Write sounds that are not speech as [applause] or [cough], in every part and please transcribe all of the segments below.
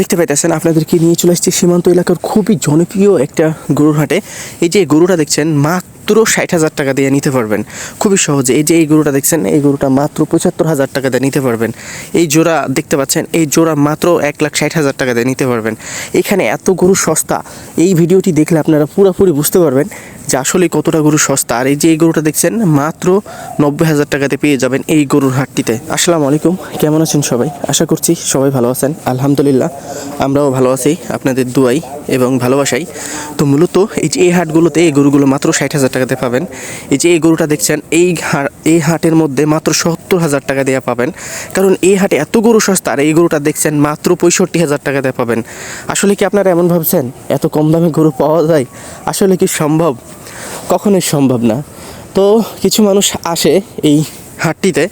দেখতে পাইতেছেন, আপনাদেরকে নিয়ে চলে আসছি সীমান্ত এলাকার খুবই জনপ্রিয় একটা গরুর হাটে। এই যে গরুটা দেখছেন, মাত্র ষাট হাজার টাকা দিয়ে নিতে পারবেন। খুবই সহজে। এই যে এই গরুটা দেখছেন, এই গরুটা মাত্র পঁচাত্তর হাজার টাকা দিয়ে নিতে পারবেন। এই জোড়া দেখতে পাচ্ছেন, এই জোড়া মাত্র এক লাখ ষাট হাজার টাকা দিয়ে নিতে পারবেন। এখানে এত গরু সস্তা, এই ভিডিওটি দেখলে আপনারা পুরোপুরি বুঝতে পারবেন যে আসলে কতটা গরু সস্তা। আর এই যে এই গরুটা দেখছেন, মাত্র নব্বই হাজার টাকাতে পেয়ে যাবেন এই গরুর হাটটিতে। আসসালামু আলাইকুম, কেমন আছেন সবাই? আশা করছি সবাই ভালো আছেন। আলহামদুলিল্লাহ, আমরাও ভালো আছি, আপনাদের দুয়াই এবং ভালোবাসাই। তো মূলত এই যে এই হাটগুলোতে এই গরুগুলো মাত্র ষাট হাজার টাকাতে পাবেন। এই যে এই গরুটা দেখছেন, এই এই হাটের মধ্যে মাত্র সত্তর হাজার টাকা দেওয়া পাবেন। কারণ এই হাটে এত গরু সস্তা, আর এই গরুটা দেখছেন, মাত্র পঁয়ষট্টি হাজার টাকা দিয়ে পাবেন। আসলে কি আপনারা এমন ভাবছেন? এত কম দামে গরু পাওয়া যায়? আসলে কি সম্ভব? কখনোই সম্ভব না। তো কিছু মানুষ আসে এই হাটটিতে।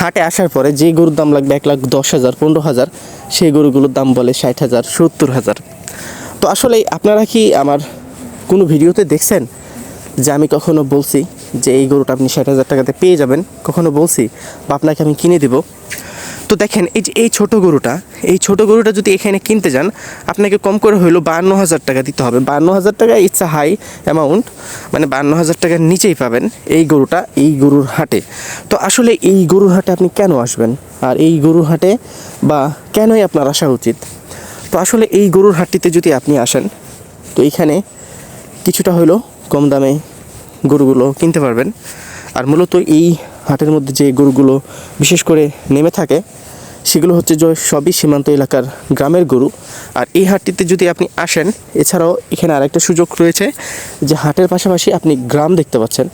হাটে আসার পরে যে গরুর দাম লাগবে এক লাখ দশ হাজার, পনেরো হাজার, সেই গরুগুলোর দাম বলে ষাট হাজার, সত্তর হাজার। তো আসলে আপনারা কি আমার কোনো ভিডিওতে দেখছেন যে আমি কখনো বলছি যে এই গরুটা আপনি ষাট হাজার টাকাতে পেয়ে যাবেন? কখনো বলছি? বা আপনাকে আমি কিনে দেব? তো দেখেন, এই যে এই ছোটো গরুটা, এই ছোটো গরুটা যদি এখানে কিনতে যান, আপনাকে কম করে হইল বান্ন হাজার টাকা দিতে হবে। বান্ন হাজার টাকা ইটস আ হাই অ্যামাউন্ট মানে বান্ন হাজার টাকার নিচেই পাবেন এই গরুটা, এই গরুর হাটে। তো আসলে এই গরুর হাটে আপনি কেন আসবেন? আর এই গরুর হাটে বা কেনই আপনার আসা উচিত? তো আসলে এই গরুর হাটটিতে যদি আপনি আসেন, তো এইখানে কিছুটা হইল কম দামে গরুগুলো কিনতে পারবেন। আর মূলত এই হাটের মধ্যে যে গরুগুলো বিশেষ করে নেমে থাকে, সেগুলো হচ্ছে যে সবই সীমান্ত এলাকার গ্রামের গরু। আর এই হাটটিতে যদি আপনি আসেন, এছাড়াও এখানে আরেকটা সুযোগ রয়েছে যে হাটের পাশাপাশি আপনি গ্রাম দেখতে পাচ্ছেন।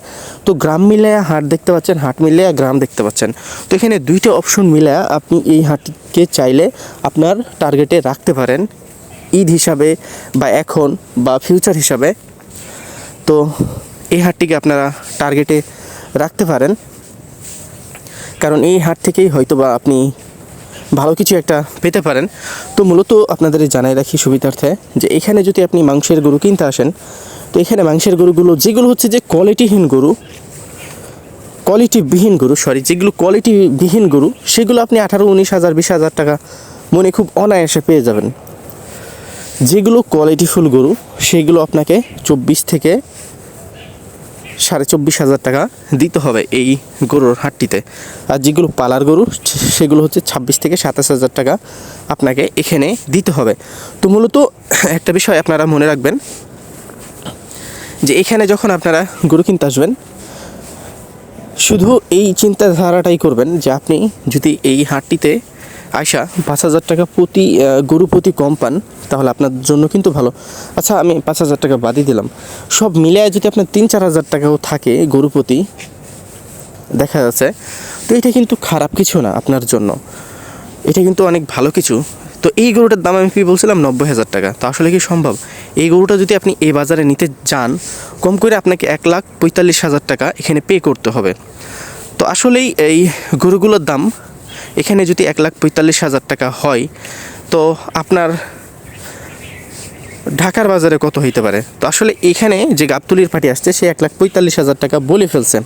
তো গ্রাম মিলায়া হাট দেখতে পাচ্ছেন, হাট মিলায়া গ্রাম দেখতে পাচ্ছেন। তো এখানে দুইটা অপশন মিলায়া আপনি এই হাটটিকে চাইলে আপনার টার্গেটে রাখতে পারেন ঈদ হিসাবে বা এখন বা ফিউচার হিসাবে। তো এই হাটটিকে আপনারা টার্গেটে রাখতে পারেন। কারণ এই হাট থেকেই হয়তো বা আপনি ভালো কিছু একটা পেতে পারেন। তো মূলত আপনাদের জানাই রাখি সুবিধার্থে যে এখানে যদি আপনি মাংসের গরু কিনতে আসেন, তো এখানে মাংসের গরুগুলো যেগুলো হচ্ছে যে কোয়ালিটিহীন গরু কোয়ালিটিবিহীন গরু সরি যেগুলো কোয়ালিটিবিহীন গরু, সেগুলো আপনি আঠারো, উনিশ হাজার, বিশ হাজার টাকা মনে খুব অনায়াসে পেয়ে যাবেন। যেগুলো কোয়ালিটিফুল গরু, সেগুলো আপনাকে চব্বিশ থেকে সাড়ে চব্বিশ হাজার টাকা দিতে হবে এই গরুর হাটটিতে। আর যেগুলো পালার গরু, সেগুলো হচ্ছে ছাব্বিশ থেকে সাতাশ হাজার টাকা আপনাকে এখানে দিতে হবে। তো মূলত একটা বিষয় আপনারা মনে রাখবেন যে এখানে যখন আপনারা গরু কিনতে আসবেন, শুধু এই চিন্তাধারাটাই করবেন যে আপনি যদি এই হাটটিতে আয়সা পাঁচ হাজার টাকা প্রতি গরু প্রতি কম পান তাহলে আপনার জন্য কিন্তু ভালো। আচ্ছা আমি পাঁচ হাজার টাকা বাদই দিলাম। সব মিলিয়ে যদি আপনার তিন চার হাজার টাকাও থাকে গরু প্রতি, দেখা যাচ্ছে, তো এটা কিন্তু খারাপ কিছু না আপনার জন্য। এটা কিন্তু অনেক ভালো কিছু। তো এই গরুটার দাম আমি কি বলছিলাম? নব্বই হাজার টাকা। তো আসলে কি সম্ভব? এই গরুটা যদি আপনি এই বাজারে নিতে যান, কম করে আপনাকে এক লাখ পঁয়তাল্লিশ হাজার টাকা এখানে পে করতে হবে। তো আসলেই এই গরুগুলোর দাম এখানে যদি এক লাখ পঁয়তাল্লিশ হাজার টাকা হয়, তো আপনার ঢাকার বাজারে কত হইতে পারে? তো আসলে এখানে যে গাবতুলির পার্টি আসছে, সে এক লাখ পঁয়তাল্লিশ হাজার টাকা বলে ফেলছে।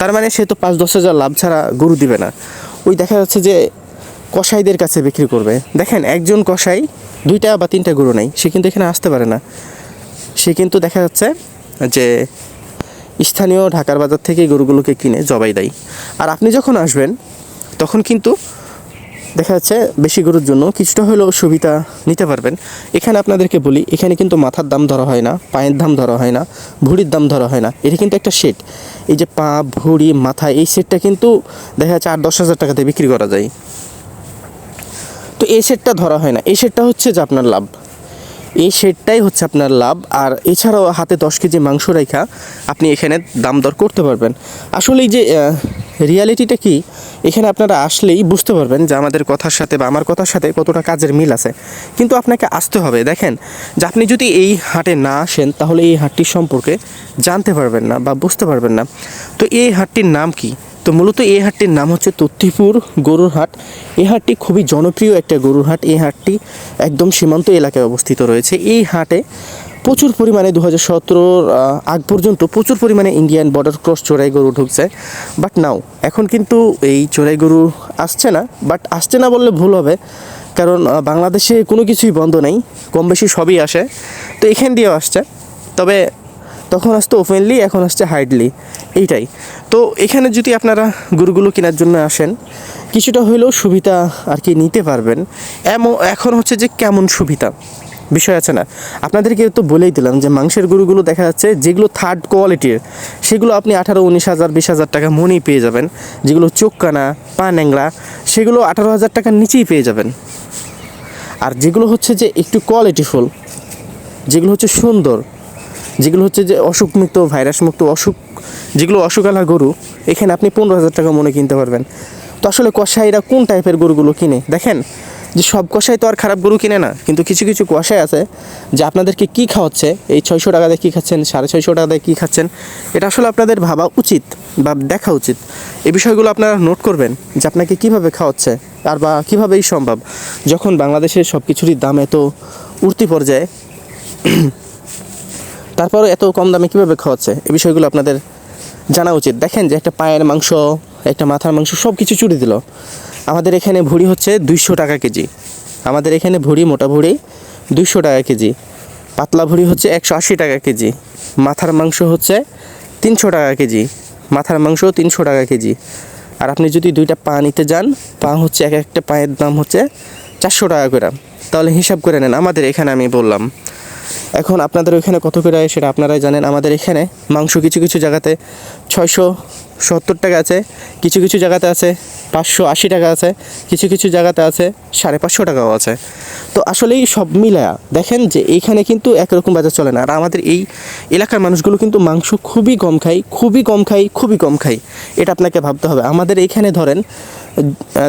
তার মানে সে তো পাঁচ দশ হাজার লাভ ছাড়া গরু দিবে না। ওই দেখা যাচ্ছে যে কসাইদের কাছে বিক্রি করবে। দেখেন, একজন কসাই দুইটা বা তিনটা গরু নেই, সে কিন্তু এখানে আসতে পারে না। সে কিন্তু দেখা যাচ্ছে যে স্থানীয় ঢাকার বাজার থেকে গরুগুলোকে কিনে জবাই দেয়। আর আপনি যখন আসবেন তখন কিন্তু দেখা যাচ্ছে বেশি গরুর জন্য কিছুটা হলেও সুবিধা নিতে পারবেন। এখানে আপনাদেরকে বলি, এখানে কিন্তু মাথার দাম ধরা হয় না, পায়ের দাম ধরা হয় না, ভুঁড়ির দাম ধরা হয় না। এটা কিন্তু একটা সেট এই যে পা, ভুঁড়ি, মাথা, এই সেটটা কিন্তু দেখা যাচ্ছে আট দশ হাজার টাকাতে বিক্রি করা যায়। তো এই সেটটা ধরা হয় না। এই সেটটা হচ্ছে যে আপনার লাভ। এই শেডটাই হচ্ছে আপনার লাভ। আর এছাড়াও হাতে দশ কেজি মাংস রেখা আপনি এখানে দাম দর করতে পারবেন। আসলে এই যে রিয়ালিটিটা কি? এখানে আপনারা আসলেই বুঝতে পারবেন যে আমাদের কথার সাথে বা আমার কথার সাথে কতটা কাজের মিল আছে। কিন্তু আপনাকে আসতে হবে, দেখেন, যে আপনি যদি এই হাটে না আসেন, তাহলে এই হাটটির সম্পর্কে জানতে পারবেন না বা বুঝতে পারবেন না। তো এই হাটটির নাম কি? তো মূলত এই হাটটির নাম হচ্ছে তথ্যপুর গরুর হাট। এই হাটটি খুবই জনপ্রিয় একটা গরুর হাট। এই হাটটি একদম সীমান্ত এলাকায় অবস্থিত রয়েছে। এই হাটে প্রচুর পরিমাণে দু হাজার সতেরোর আগ পর্যন্ত প্রচুর পরিমাণে ইন্ডিয়ান বর্ডার ক্রস চোরাই গরু ঢুকছে। বাট নাও এখন কিন্তু এই চোরাই গরু আসছে না। বাট আসছে না বললে ভুল হবে। কারণ বাংলাদেশে কোনো কিছুই বন্ধ নেই। কম বেশি সবই আসে। তো এখান দিয়েও আসছে। তবে তখন আসতো ওপেনলি এখন আসছে হাইডলি এইটাই। তো এখানে যদি আপনারা গরুগুলো কেনার জন্য আসেন, কিছুটা হলেও সুবিধা আর কি নিতে পারবেন। এমন, এখন হচ্ছে যে কেমন সুবিধা? বিষয় আছে না? আপনাদেরকে তো বলেই দিলাম যে মাংসের গরুগুলো দেখা যাচ্ছে যেগুলো থার্ড কোয়ালিটির সেগুলো আপনি আঠারো, উনিশ হাজার, বিশ হাজার টাকা মনেই পেয়ে যাবেন। যেগুলো চোখ কানা পা ন্যাংলা সেগুলো আঠারো হাজার টাকার নিচেই পেয়ে যাবেন। আর যেগুলো হচ্ছে যে একটু কোয়ালিটিফুল যেগুলো হচ্ছে সুন্দর, যেগুলো হচ্ছে যে অসুখমুক্ত, ভাইরাসমুক্ত, অসুখ, যেগুলো অসুখালা গরু, এখানে আপনি পনেরো হাজার টাকা মনে কিনতে পারবেন। তো আসলে কষাইরা কোন টাইপের গরুগুলো কিনে? দেখেন যে সব কষাই তো আর খারাপ গরু কিনে না, কিন্তু কিছু কিছু কষাই আছে যে আপনাদেরকে কী খাওয়াচ্ছে, এই ছয়শো টাকা দিয়ে কী খাচ্ছেন, সাড়ে ছয়শো টাকা দিয়ে কী খাচ্ছেন, এটা আসলে আপনাদের ভাবা উচিত বা দেখা উচিত। এই বিষয়গুলো আপনারা নোট করবেন যে আপনাকে কীভাবে খাওয়াচ্ছে আর বা কীভাবেই সম্ভব। যখন বাংলাদেশের সব কিছুরই দাম এত উঠতি পর্যায়ে [clears throat] তারপরে এত কম দামে কীভাবে খাওয়াচ্ছে এই বিষয়গুলো আপনাদের জানা উচিত। দেখেন যে একটা পায়ের মাংস, একটা মাথার মাংস সব কিছু চুরি দিল। আমাদের এখানে ভুড়ি হচ্ছে দুইশো টাকা কেজি। আমাদের এখানে ভুড়ি মোটা ভুড়ি দুইশো টাকা কেজি। পাতলা ভুড়ি হচ্ছে একশো আশি টাকা কেজি। মাথার মাংস হচ্ছে তিনশো টাকা কেজি। মাথার মাংস তিনশো টাকা কেজি। আর আপনি যদি দুইটা পা নিতে যান, পা হচ্ছে এক একটা পায়ের দাম হচ্ছে চারশো টাকা করে। তাহলে হিসাব করে নেন, আমাদের এখানে আমি বললাম। এখন আপনাদের ওইখানে কত করে হয় সেটা আপনারাই জানেন। আমাদের এখানে মাংস কিছু কিছু জায়গাতে ছয়শো সত্তর টাকা আছে, কিছু কিছু জায়গাতে আছে পাঁচশো আশি টাকা আছে, কিছু কিছু জায়গাতে আছে সাড়ে পাঁচশো টাকাও আছে। তো আসলেই সব মিলায়া দেখেন যে এইখানে কিন্তু একরকম বাজার চলে না। আর আমাদের এই এলাকার মানুষগুলো কিন্তু মাংস খুবই কম খায়, খুবই কম খায়, খুবই কম খায়। এটা আপনাকে ভাবতে হবে। আমাদের এইখানে ধরেন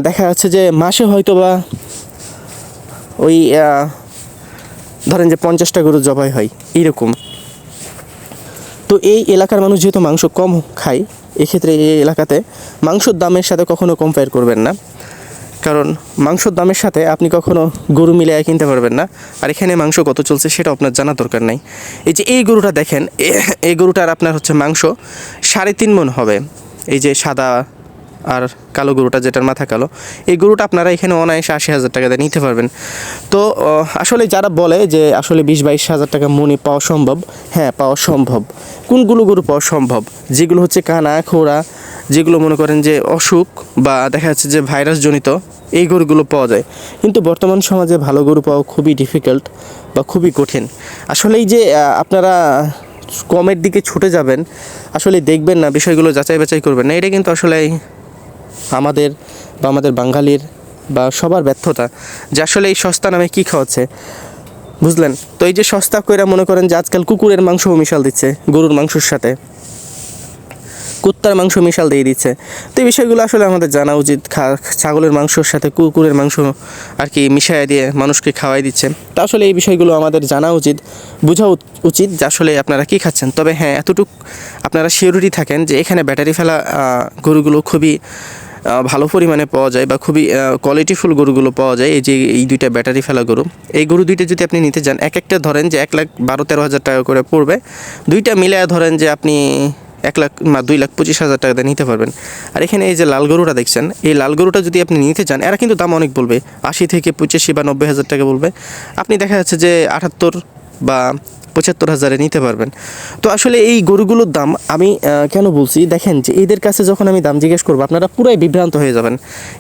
দেখা যাচ্ছে যে মাসে হয়তো বা ওই ধরেন যে পঞ্চাশটা গরু জবাই হয়, এইরকম। তো এই এলাকার মানুষ যেহেতু মাংস কম খায়, এক্ষেত্রে এই এলাকাতে মাংসর দামের সাথে কখনো কম্পেয়ার করবেন না। কারণ মাংসর দামের সাথে আপনি কখনো গরু মিলিয়ে কিনতে পারবেন না। আর এখানে মাংস কত চলছে সেটা আপনার জানা দরকার নাই। এই যে এই গরুটা দেখেন এই গরুটার আপনার হচ্ছে মাংস সাড়ে তিন মন হবে। এই যে সাদা আর কালো গরুটা যেটার মাথা কালো, এই গরুটা আপনারা এখানে অনায়াসে আশি হাজার টাকা দিয়ে নিতে পারবেন। তো আসলে যারা বলে যে আসলে বিশ বাইশ হাজার টাকা মনে পাওয়া সম্ভব হ্যাঁ পাওয়া সম্ভব। কোনগুলো গরু পাওয়া সম্ভব? যেগুলো হচ্ছে কানা, খোড়া, যেগুলো মনে করেন যে অসুখ বা দেখা যাচ্ছে যে ভাইরাস জনিত এই গরুগুলো পাওয়া যায়। কিন্তু বর্তমান সমাজে ভালো গরু পাওয়া খুবই ডিফিকাল্ট বা খুবই কঠিন। আসলে এই যে আপনারা কমের দিকে ছুটে যাবেন, আসলে দেখবেন না, বিষয়গুলো যাচাই বাছাই করবেন না। এটা কিন্তু আসলে আমাদের বা আমাদের বাঙালির বা সবার ব্যর্থতা, যে আসলে এই সস্তা নামে কী খাওয়াচ্ছে? বুঝলেন? তো এই যে সস্তা কইরা মনে করেন যে আজকাল কুকুরের মাংসও মিশাল দিচ্ছে, গরুর মাংসর সাথে। কুত্তার মাংস মিশাল দিয়ে দিচ্ছে। তো এই বিষয়গুলো আসলে আমাদের জানা উচিত। ছাগলের মাংসর সাথে কুকুরের মাংস আর কি মিশাই দিয়ে মানুষকে খাওয়াই দিচ্ছে। তা আসলে এই বিষয়গুলো আমাদের জানা উচিত, বোঝা উচিত যে আসলে আপনারা কী খাচ্ছেন। তবে হ্যাঁ এতটুক আপনারা সিওরিটি থাকেন যে এখানে ব্যাটারি ফেলা গরুগুলো খুবই ভালো পরিমাণে পাওয়া যায় বা খুবই কোয়ালিটিফুল গরুগুলো পাওয়া যায়। এই যে এই দুইটা ব্যাটারি ফেলা গরু, এই গরু দুইটা যদি আপনি নিতে যান, এক একটা ধরেন যে এক লাখ বারো তেরো হাজার টাকা করে পড়বে। দুইটা মিলে ধরেন যে আপনি এক লাখ বা দুই লাখ পঁচিশ হাজার টাকা দিয়ে নিতে পারবেন। আর এখানে এই যে লাল গরুটা দেখছেন, এই লাল গরুটা যদি আপনি নিতে চান, এরা কিন্তু দাম অনেক বলবে, আশি থেকে পঁচাশি বা নব্বই হাজার টাকা বলবে। আপনি দেখা যাচ্ছে যে আটাত্তর বা পঁচাত্তর হাজারে নিতে পারবেন। তো আসলে এই গরুগুলোর দাম আমি কেন বলছি? দেখেন যে এদের কাছে যখন আমি দাম জিজ্ঞেস করব, আপনারা পুরাই বিভ্রান্ত হয়ে যাবেন।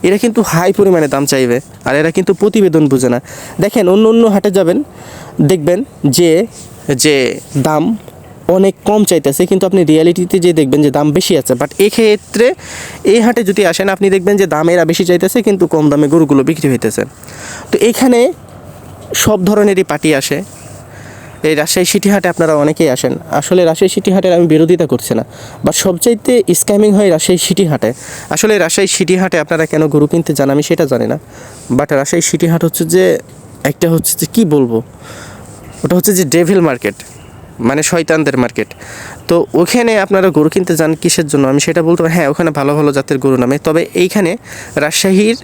এরা কিন্তু হাই পরিমাণে দাম চাইবে, আর এরা কিন্তু প্রতিবেদন বুঝে না। দেখেন অন্য অন্য হাটে যাবেন, দেখবেন যে যে দাম অনেক কম চাইতেছে, কিন্তু আপনি রিয়ালিটিতে যে দেখবেন যে দাম বেশি আছে বাট এক্ষেত্রে এই হাটে যদি আসেন, আপনি দেখবেন যে দাম এরা বেশি চাইতেছে, কিন্তু কম দামে গরুগুলো বিক্রি হইতেছে। তো এখানে সব ধরনেরই পার্টি আসে। এই রাজশাহী সিটি হাটে আপনারা অনেকেই আসেন। আসলে রাজশাহী সিটি হাটের আমি বিরোধিতা করছি না বাট সবচাইতে স্ক্যামিং হয় রাজশাহী সিটি হাটে। আসলে রাজশাহী সিটি হাটে আপনারা কেন গরু কিনতে যান আমি সেটা জানি না বাট রাজশাহী সিটি হাট হচ্ছে যে, একটা হচ্ছে যে কী বলব, ওটা হচ্ছে যে ডেভিল মার্কেট মানে শয়তানদের মার্কেট তো ওখানে আপনারা গরু কিনতে যান কিসের জন্য? আমি সেটা বলতে পারি হ্যাঁ ওখানে ভালো ভালো জাতের গরু নামে। তবে এইখানে রাজশাহীর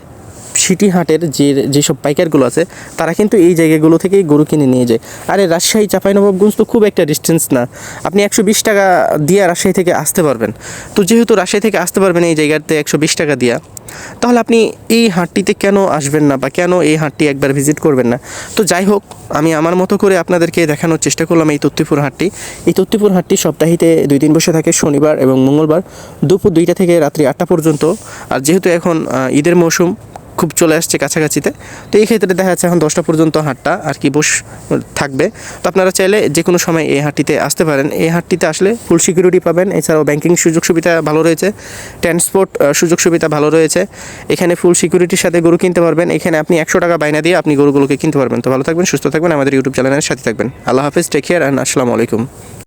সিটি হাটের যে যেসব পাইকারগুলো আছে, তারা কিন্তু এই জায়গাগুলো থেকেই গরু কিনে নিয়ে যায়। আরে রাজশাহী, চাঁপাইনবাবগঞ্জ তো খুব একটা ডিস্টেন্স না। আপনি একশো বিশ টাকা দিয়ে রাজশাহী থেকে আসতে পারবেন। তো যেহেতু রাজশাহী থেকে আসতে পারবেন এই জায়গাতে একশো বিশ টাকা দিয়া, তাহলে আপনি এই হাটটিতে কেন আসবেন না বা কেন এই হাটটি একবার ভিজিট করবেন না? তো যাই হোক, আমি আমার মতো করে আপনাদেরকে দেখানোর চেষ্টা করলাম এই তত্তিপুর হাটটি। এই তত্তিপুর হাটটি সপ্তাহিতে দুই দিন বসে থাকে, শনিবার এবং মঙ্গলবার দুপুর দুইটা থেকে রাত্রি আটটা পর্যন্ত। আর যেহেতু এখন ঈদের মৌসুম খুব চলে আসছে কাছাকাছিতে। তো এই ক্ষেত্রে দেখা যাচ্ছে এখন দশটা পর্যন্ত হাটটা আর কি বস থাকবে। তো আপনারা চাইলে যে কোনো সময় এই হাটটিতে আসতে পারেন। এই হাটটিতে আসলে ফুল সিকিউরিটি পাবেন। এছাড়াও ব্যাংকিং সুযোগ সুবিধা ভালো রয়েছে। ট্রান্সপোর্ট সুযোগ সুবিধা ভালো রয়েছে। এখানে ফুল সিকিউরিটির সাথে গরু কিনতে পারবেন। এখানে আপনি একশো টাকা বাইনা দিয়ে আপনি গরুগুলোকে কিনতে পারবেন। তো ভালো থাকবেন, সুস্থ থাকবেন। আমাদের ইউটিউব চ্যানেলের সাথে থাকবেন। আল্লাহ হাফিজ টেক কেয়ার অ্যান্ড আসসালামু আলাইকুম।